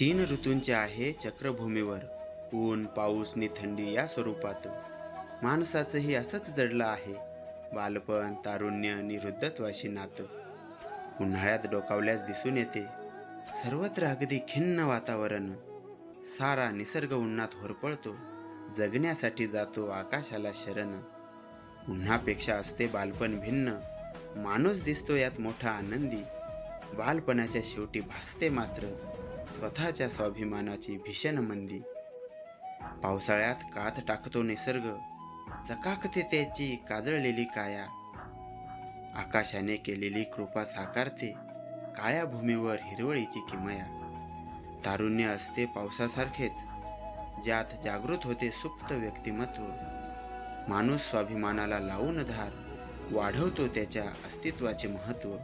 तीन ऋतूंचे आहे चक्रभूमीवर. ऊन पाऊस नि थंडी या स्वरूपात. माणसाचंही असंच जडलं आहे. बालपण तारुण्य निरुद्धत्वाशी नातं. उन्हाळ्यात डोकावल्यास दिसून येते. सर्वत्र अगदी खिन्न वातावरण. सारा निसर्ग उन्हात होरपळतो. जगण्यासाठी जातो आकाशाला शरण. उन्हापेक्षा असते बालपण भिन्न. माणूस दिसतो यात मोठा आनंदी. बालपणाच्या शेवटी भासते मात्र. स्वतःच्या स्वाभिमानाची भीषण मंदी. पावसाळ्यात कात टाकतो निसर्ग चकाकते त्याची काजळलेली काया. आकाशाने केलेली कृपा साकारते काळ्या भूमीवर हिरवळीची किमया. तारुण्य असते पावसासारखेच ज्यात जागृत होते सुप्त व्यक्तिमत्व. माणूस स्वाभिमानाला लावून धार वाढवतो त्याच्या अस्तित्वाचे महत्त्व.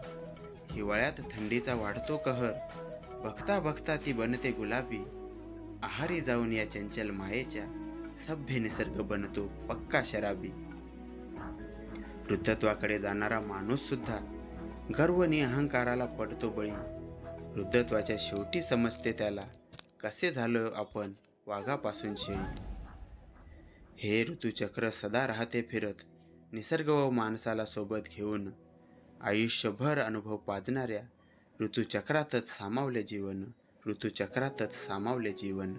हिवाळ्यात थंडीचा वाढतो कहर बघता बघता ती बनते गुलाबी. आहारी जाऊन या चंचल मायेच्या सभ्य निसर्ग बनतो पक्का शराबी. वृद्धत्वाकडे जाणारा माणूस सुद्धा गर्व नि अहंकाराला पडतो बळी. वृद्धत्वाच्या शेवटी समजते त्याला कसे झालो आपण वाघापासून शेळी. हे ऋतुचक्र सदा राहते फिरत निसर्ग व माणसाला सोबत घेऊन आयुष्यभर अनुभव पाजणाऱ्या ऋतुचक्रातच सामावले जीवन ऋतुचक्रातच सामावले जीवन.